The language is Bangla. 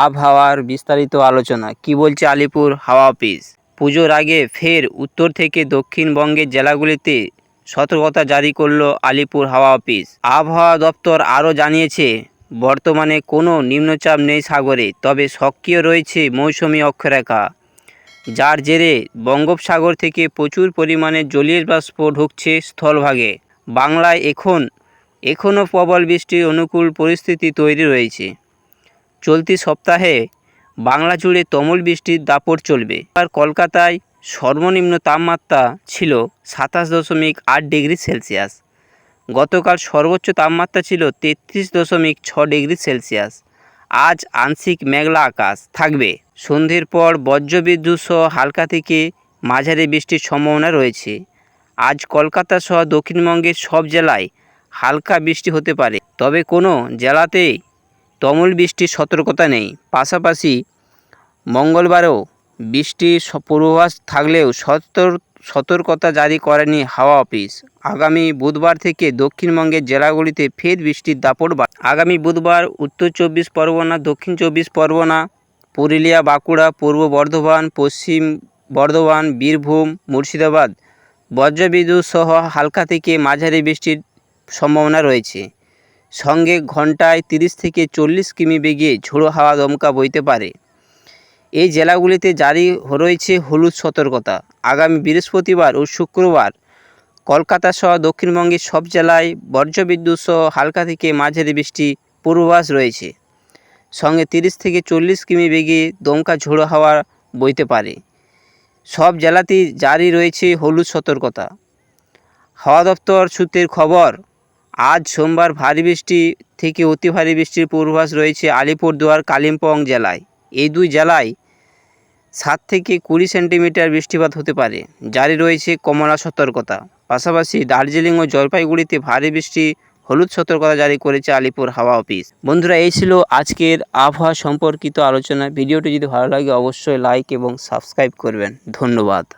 আবহাওয়ার বিস্তারিত আলোচনা। কি বলছে আলিপুর হাওয়া অফিস? পুজোর আগে ফের উত্তর থেকে দক্ষিণবঙ্গের জেলাগুলিতে সতর্কতা জারি করল আলিপুর হাওয়া অফিস। আবহাওয়া দপ্তর আরও জানিয়েছে, বর্তমানে কোনো নিম্নচাপ নেই সাগরে, তবে সক্রিয় রয়েছে মৌসুমি অক্ষরেখা, যার জেরে বঙ্গোপসাগর থেকে প্রচুর পরিমাণে জলীয় বাষ্প ঢুকছে স্থলভাগে। বাংলায় এখন, এখনও প্রবল বৃষ্টির অনুকূল পরিস্থিতি তৈরি রয়েছে। চলতি সপ্তাহে বাংলা জুড়ে তুমুল বৃষ্টির দাপট চলবে। আর কলকাতায় সর্বনিম্ন তাপমাত্রা ছিল সাতাশ দশমিক আট ডিগ্রি সেলসিয়াস। গতকাল সর্বোচ্চ তাপমাত্রা ছিল তেত্রিশ দশমিক ছ ডিগ্রি সেলসিয়াস। আজ আংশিক মেঘলা আকাশ থাকবে। সন্ধ্যের পর বজ্রবিদ্যুৎ সহ হালকা থেকে মাঝারি বৃষ্টির সম্ভাবনা রয়েছে। আজ কলকাতা সহ দক্ষিণবঙ্গের সব জেলায় হালকা বৃষ্টি হতে পারে। তবে কোনো জেলাতেই তুমুল বৃষ্টির সতর্কতা নেই। পাশাপাশি মঙ্গলবারেও বৃষ্টির পূর্বাভাস থাকলেও সতর সতর্কতা জারি করেনি হাওয়া অফিস। আগামী বুধবার থেকে দক্ষিণবঙ্গের জেলাগুলিতে ফের বৃষ্টির দাপট আগামী বুধবার উত্তর চব্বিশ পরগনা, দক্ষিণ চব্বিশ পরগনা, পুরুলিয়া, বাঁকুড়া, পূর্ব বর্ধমান, পশ্চিম বর্ধমান, বীরভূম, মুর্শিদাবাদ বজ্রবিদ্যুৎ সহ হালকা থেকে মাঝারি বৃষ্টির সম্ভাবনা রয়েছে। সঙ্গে ঘন্টায় তিরিশ থেকে চল্লিশ কিমি বেগে ঝোড়ো হাওয়া দমকা বইতে পারে। এই জেলাগুলিতে জারি রয়েছে হলুদ সতর্কতা। আগামী বৃহস্পতিবার ও শুক্রবার কলকাতা সহ দক্ষিণবঙ্গের সব জেলায় বজ্রবিদ্যুৎ সহ হালকা থেকে মাঝারি বৃষ্টি পূর্বাভাস রয়েছে। সঙ্গে তিরিশ থেকে চল্লিশ কিমি বেগে দমকা ঝোড়ো হাওয়া বইতে পারে। সব জেলাতেই জারি রয়েছে হলুদ সতর্কতা। হাওয়া দপ্তর সূত্রের খবর আজ সোমবার ভারী বৃষ্টি থেকে অতি ভারী বৃষ্টির পূর্বাভাস রয়েছে আলিপুরদুয়ার, কালিম্পং জেলায়। এই দুই জেলায় সাত থেকে কুড়ি সেন্টিমিটার বৃষ্টিপাত হতে পারে। জারি রয়েছে কমলা সতর্কতা। পাশাপাশি দার্জিলিং ও জলপাইগুড়িতে ভারী বৃষ্টি, হলুদ সতর্কতা জারি করেছে আলিপুর হাওয়া অফিস। বন্ধুরা, এই ছিল আজকের আবহাওয়া সম্পর্কিত আলোচনা। ভিডিওটি যদি ভালো লাগে, অবশ্যই লাইক এবং সাবস্ক্রাইব করবেন। ধন্যবাদ।